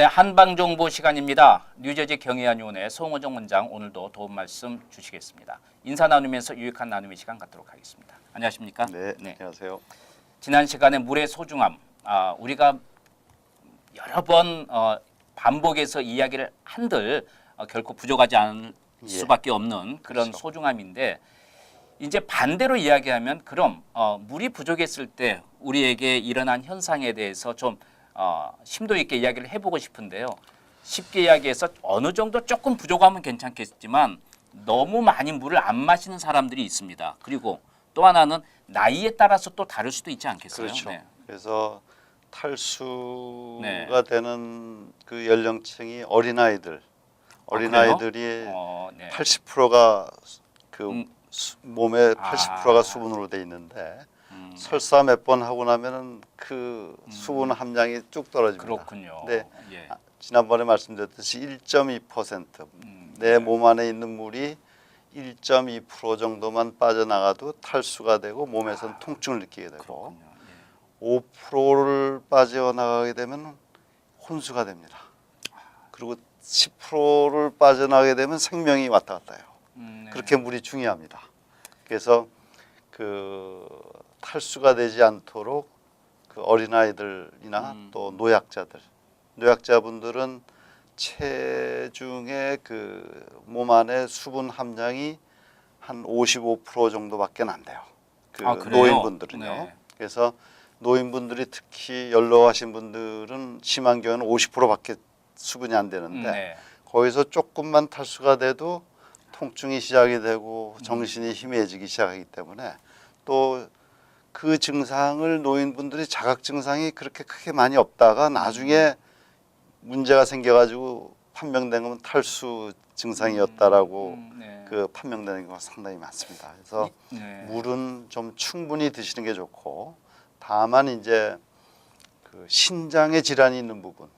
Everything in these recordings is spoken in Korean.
네, 한방 정보 시간입니다. 뉴저지 경희안의원의 송호정 원장 오늘도 도움 말씀 주시겠습니다. 인사 나누면서 유익한 나눔의 시간 갖도록 하겠습니다. 안녕하십니까? 네, 안녕하세요. 지난 시간에 물의 소중함, 아, 우리가 여러 번 어, 반복해서 이야기를 한들 어, 결코 부족하지 않을 예. 수밖에 없는 그런 그렇죠. 소중함인데 이제 반대로 이야기하면 그럼 어, 물이 부족했을 때 우리에게 일어난 현상에 대해서 좀 어, 심도 있게 이야기를 해보고 싶은데요. 쉽게 이야기해서 어느 정도 조금 부족하면 괜찮겠지만 너무 많이 물을 안 마시는 사람들이 있습니다. 그리고 또 하나는 나이에 따라서 또 다를 수도 있지 않겠어요? 그렇죠. 네. 그래서 탈수가 네. 되는 그 연령층이 어린 아이들, 어린 그래요? 아이들이 어, 네. 80%가 그 음. 수- 몸의 아. 80%가 수분으로 돼 있는데 음, 설사 몇 번 하고 나면은 그 수분 함량이 쭉 떨어집니다. 그렇군요. 네. 예. 아, 지난번에 말씀드렸듯이 1.2% 음, 내 몸 안에 있는 물이 1.2% 정도만 빠져나가도 탈수가 되고 몸에서는 통증을 느끼게 되고 그렇군요. 예. 5%를 빠져나가게 되면 혼수가 됩니다. 그리고 10%를 빠져나가게 되면 생명이 왔다 갔다 해요. 음, 네. 그렇게 물이 중요합니다. 그래서 그 탈수가 되지 않도록 그 어린아이들이나 음. 또 노약자들, 노약자분들은 체중의 그 몸 안에 수분 함량이 한 55% 정도밖에 안 돼요. 그 아? 노인분들은요. 네. 그래서 노인분들이 특히 연로하신 분들은 심한 경우는 50%밖에 수분이 안 되는데 네. 거기서 조금만 탈수가 돼도 통증이 시작이 되고 정신이 희미해지기 시작하기 때문에 또 그 증상을 노인분들이 자각 증상이 그렇게 크게 많이 없다가 나중에 문제가 생겨가지고 판명된 건 탈수 증상이었다라고 음, 네. 그 판명되는 경우가 상당히 많습니다. 그래서 이- 네. 물은 좀 충분히 드시는 게 좋고 다만 이제 그 신장에 질환이 있는 부분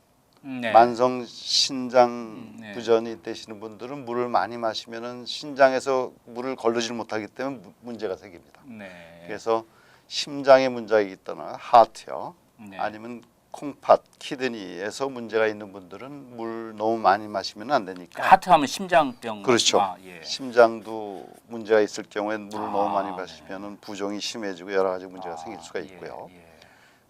음, 네. 만성 신장 음, 네. 부전이 되시는 분들은 물을 많이 마시면은 신장에서 물을 걸르질 못하기 때문에 무- 문제가 생깁니다. 네. 그래서 심장에 문제가 있거나 하트요 네. 아니면 콩팥, 키드니에서 문제가 있는 분들은 물 너무 많이 마시면 안 되니까 하트하면 심장병. 그렇죠. 아, 예. 심장도 문제가 있을 경우엔 물을 아, 너무 많이 네. 마시면 은 부종이 심해지고 여러 가지 문제가 아, 생길 수가 예, 있고요. 예.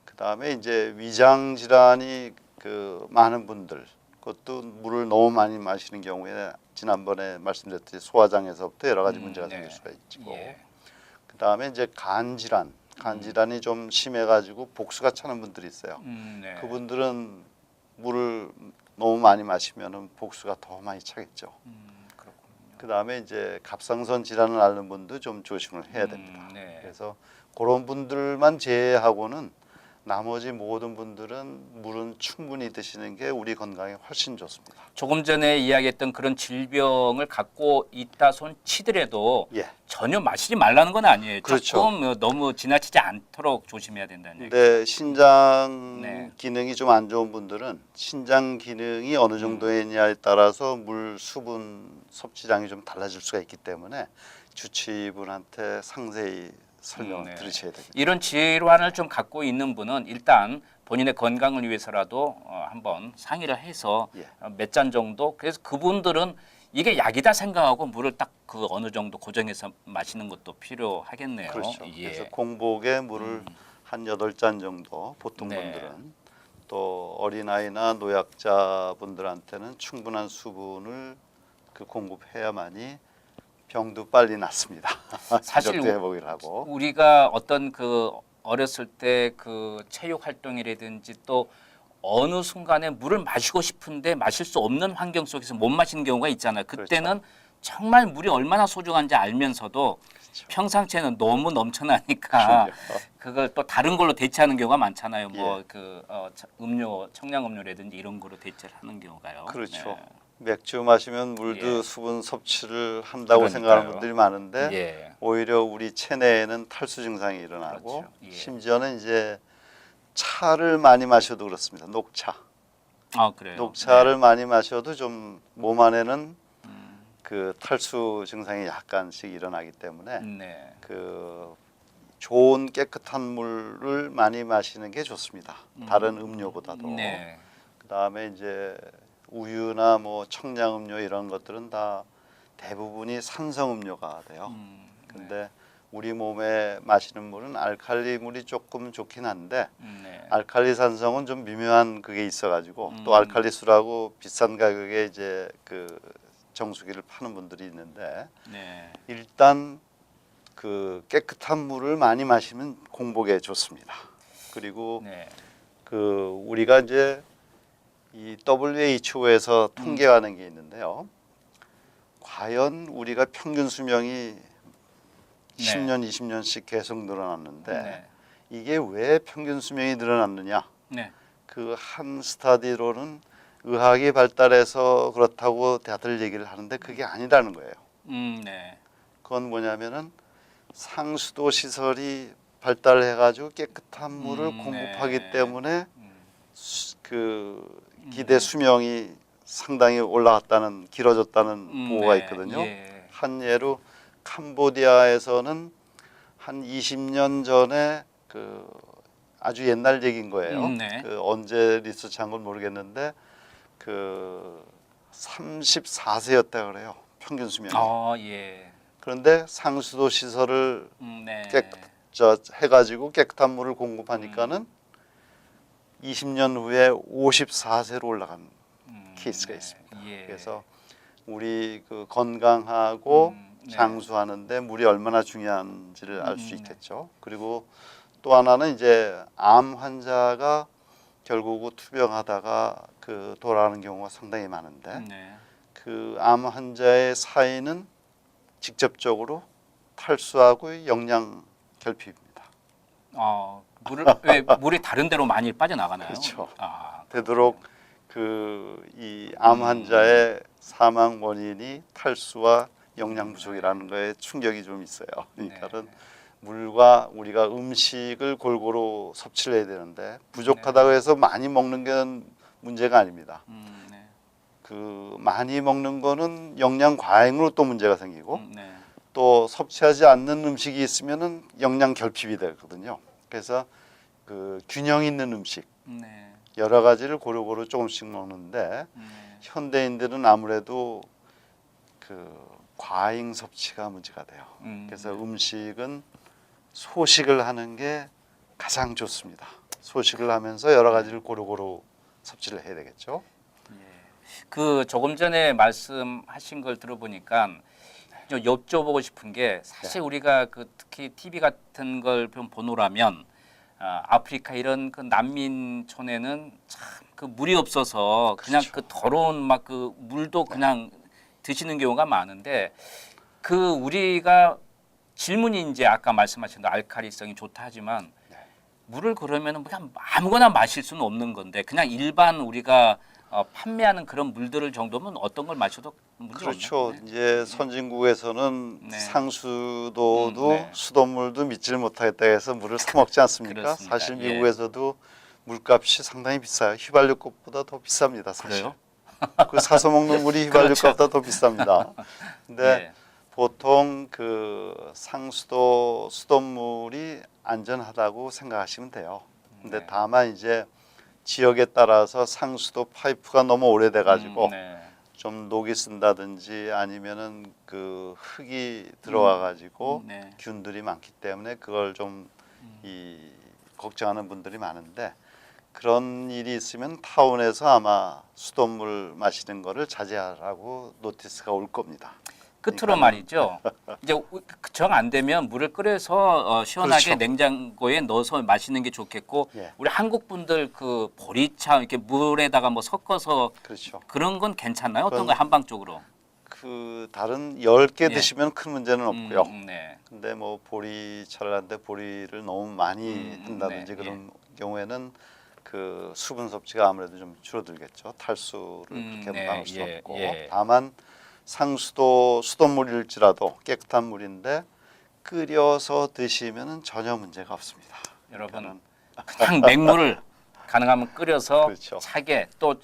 그다음에 이제 위장 질환이 그 많은 분들 그것도 물을 너무 많이 마시는 경우에 지난번에 말씀드렸듯이 소화장에서부터 여러 가지 음, 문제가 네. 생길 수가 있고 예. 그다음에 이제 간 질환 간 질환이 좀 심해가지고 복수가 차는 분들이 있어요. 음, 네. 그분들은 물을 너무 많이 마시면은 복수가 더 많이 차겠죠. 음, 그렇군요. 그 다음에 이제 갑상선 질환을 앓는 분도 좀 조심을 해야 됩니다. 음, 네. 그래서 그런 분들만 제외하고는 나머지 모든 분들은 물은 충분히 드시는 게 우리 건강에 훨씬 좋습니다. 조금 전에 이야기했던 그런 질병을 갖고 있다 손 치더라도 예. 전혀 마시지 말라는 건 아니에요. 그렇죠. 조금 어, 너무 지나치지 않도록 조심해야 된다는 얘기. 근데 신장 네. 기능이 좀 안 좋은 분들은 신장 기능이 어느 정도냐에 따라서 물 수분 섭취량이 좀 달라질 수가 있기 때문에 주치의분한테 상세히 설명을 음, 네. 들으셔야 됩니다. 이런 질환을 좀 갖고 있는 분은 일단 본인의 건강을 위해서라도 어, 한번 상의를 해서 예. 몇 잔 정도 그래서 그분들은 이게 약이다 생각하고 물을 딱 그 어느 정도 고정해서 마시는 것도 필요하겠네요. 그렇죠. 예. 그래서 공복에 물을 음. 한 여덟 잔 정도 보통 네. 분들은 또 어린아이나 노약자 분들한테는 충분한 수분을 그 공급해야만이 병도 빨리 낫습니다. 사실 회복을 하고 우리가 어떤 그 어렸을 때 그 체육 활동이라든지 또 어느 순간에 물을 마시고 싶은데 마실 수 없는 환경 속에서 못 마시는 경우가 있잖아요. 그때는 정말 물이 얼마나 소중한지 알면서도 그렇죠. 평상시에는 너무 넘쳐나니까 그걸 또 다른 걸로 대체하는 경우가 많잖아요. 뭐 예. 그 어, 차- 음료, 청량 음료라든지 이런 거로 대체를 하는 경우가요. 그렇죠. 네. 맥주 마시면 물도 예. 수분 섭취를 한다고 그러니까요. 생각하는 분들이 많은데 예. 오히려 우리 체내에는 탈수 증상이 일어나고 그렇죠. 예. 심지어는 이제 차를 많이 마셔도 그렇습니다. 녹차. 아 그래요. 녹차를 많이 마셔도 좀 몸 안에는 음, 그 탈수 증상이 약간씩 일어나기 때문에 네. 그 좋은 깨끗한 물을 많이 마시는 게 좋습니다. 다른 음료보다도. 네. 그다음에 이제 우유나 뭐 청량음료 이런 것들은 다 대부분이 산성음료가 돼요. 음, 근데 우리 몸에 마시는 물은 알칼리 물이 조금 좋긴 한데 음, 네. 알칼리 산성은 좀 미묘한 그게 있어가지고 음. 또 알칼리 술하고 비싼 가격에 이제 그 정수기를 파는 분들이 있는데 네. 일단 그 깨끗한 물을 많이 마시면 공복에 좋습니다. 그리고 네. 그 우리가 이제 이 WHO에서 통계하는 게 있는데요. 과연 우리가 평균 수명이 네. 10년, 20년씩 계속 늘어났는데 네. 이게 왜 평균 수명이 늘어났느냐? 네. 그 한 스타디로는 의학이 발달해서 그렇다고 다들 얘기를 하는데 그게 아니라는 거예요. 음, 네. 그건 뭐냐면은 상수도 시설이 발달해가지고 깨끗한 물을 음, 공급하기 네. 때문에 음, 수- 그 기대 수명이 상당히 올라갔다는 길어졌다는 음, 보고가 네. 있거든요. 예. 한 예로 캄보디아에서는 한 20년 전에 그 아주 옛날 얘기인 거예요. 음, 네. 그 언제 리서치한 건 모르겠는데 그 34세였다 그래요. 평균 수명이. 아, 예. 그런데 상수도 시설을 음, 네. 깨끗 저 해가지고 깨끗한 물을 공급하니까는 20년 후에 54세로 올라간 음, 케이스가 네. 있습니다. 예. 그래서 우리 그 건강하고 음, 네. 장수하는데 물이 얼마나 중요한지를 알수 음, 네. 있겠죠. 그리고 또 하나는 이제 암 환자가 결국 투병하다가 그 돌아가는 경우가 상당히 많은데 네. 그암 환자의 사인은 직접적으로 탈수하고 영양 결핍입니다. 어, 물을 왜 물이 다른 데로 많이 빠져나가나요? 그렇죠. 아, 되도록 그 이암 음. 환자의 사망 원인이 탈수와 영양 부족이라는 거에 충격이 좀 있어요. 그러니까는 네. 물과 우리가 음식을 골고루 섭취를 해야 되는데 부족하다고 해서 많이 먹는 게 문제가 아닙니다. 음, 네. 그 많이 먹는 거는 영양 과잉으로 또 문제가 생기고 음, 네. 또 섭취하지 않는 음식이 있으면은 영양 결핍이 되거든요. 그래서 그 균형 있는 음식 네. 여러 가지를 고루고루 조금씩 먹는데 네. 현대인들은 아무래도 그 과잉 섭취가 문제가 돼요. 음, 그래서 음식은 소식을 하는 게 가장 좋습니다. 소식을 하면서 여러 가지를 고루고루 섭취를 해야 되겠죠. 그 조금 전에 말씀하신 걸 들어보니까 좀 여쭤보고 싶은 게 사실 네. 우리가 그 특히 TV 같은 걸 좀 보노라면 아, 아프리카 이런 그 난민촌에는 참 그 물이 없어서 그냥 그렇죠. 그 더러운 막 그 물도 그냥 드시는 경우가 많은데 그 우리가 질문이 이제 아까 말씀하신 대로 알칼리성이 좋다 하지만 네. 물을 그러면은 그냥 아무거나 마실 수는 없는 건데 그냥 일반 우리가 어, 판매하는 그런 물들을 정도면 어떤 걸 마셔도 문제 그렇죠. 네. 이제 선진국에서는 네. 상수도도 음, 네. 수돗물도 믿지를 못하겠다 해서 물을 사 먹지 않습니까? 그렇습니다. 사실 예. 미국에서도 물값이 상당히 비싸요. 휘발유값보다 더 비쌉니다. 사실. 그래요? 그 사서 먹는 물이 그렇죠. 휘발유값보다 더 비쌉니다. 근데 예. 보통 그 상수도 수돗물이 안전하다고 생각하시면 돼요. 근데 네. 다만 이제 지역에 따라서 상수도 파이프가 너무 오래돼 가지고 음, 네. 좀 녹이 쓴다든지 아니면은 그 흙이 들어와 가지고 음, 네. 균들이 많기 때문에 그걸 좀 음. 이 걱정하는 분들이 많은데 그런 일이 있으면 타운에서 아마 수돗물 마시는 거를 자제하라고 노티스가 올 겁니다. 끝으로 말이죠. 이제 정 안 되면 물을 끓여서 어, 시원하게 그렇죠. 냉장고에 넣어서 마시는 게 좋겠고 예. 우리 한국 분들 그 보리차 이렇게 물에다가 뭐 섞어서 그렇죠. 그런 건 괜찮나요? 어떤 거 한방적으로? 그 다른 10개 예. 드시면 큰 문제는 음, 없고요. 음, 네. 근데 뭐 보리차를 하는데 보리를 너무 많이 음, 한다든지 네, 그런 경우에는 그 수분 섭취가 아무래도 좀 줄어들겠죠. 탈수를 음, 그렇게 네, 막을 수 예, 없고 예. 다만 상수도 수돗물일지라도 깨끗한 물인데 끓여서 드시면은 전혀 문제가 없습니다. 여러분 그냥 맹물을 가능하면 끓여서 그렇죠. 차게 또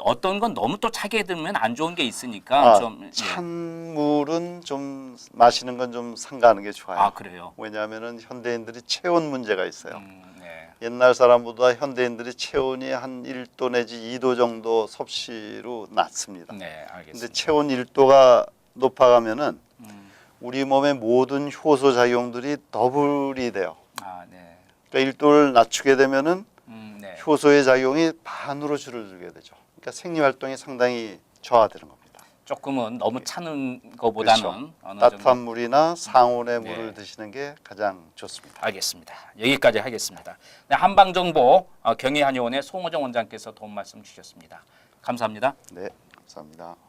어떤 건 너무 또 차게 들면 안 좋은 게 있으니까 아, 좀 예. 찬물은 좀 마시는 건 좀 삼가하는 게 좋아요. 아 그래요. 왜냐하면은 현대인들이 체온 문제가 있어요. 음, 네. 옛날 사람보다 현대인들이 체온이 한 1도 내지 2도 정도 섭씨로 낮습니다. 네, 근데 알겠습니다. 체온 1도가 높아가면은 음, 우리 몸의 모든 효소 작용들이 더블이 돼요. 아, 네. 그러니까 1도를 낮추게 되면은 음, 네. 효소의 작용이 반으로 줄어들게 되죠. 그러니까 생리 활동이 상당히 저하되는 겁니다. 조금은 너무 차는 것보다는 그렇죠. 어느 따뜻한 정도 물이나 상온의 네. 물을 드시는 게 가장 좋습니다. 알겠습니다. 여기까지 하겠습니다. 네, 한방 정보 어, 경희한의원의 송호정 원장께서 도움 말씀 주셨습니다. 감사합니다. 네, 감사합니다.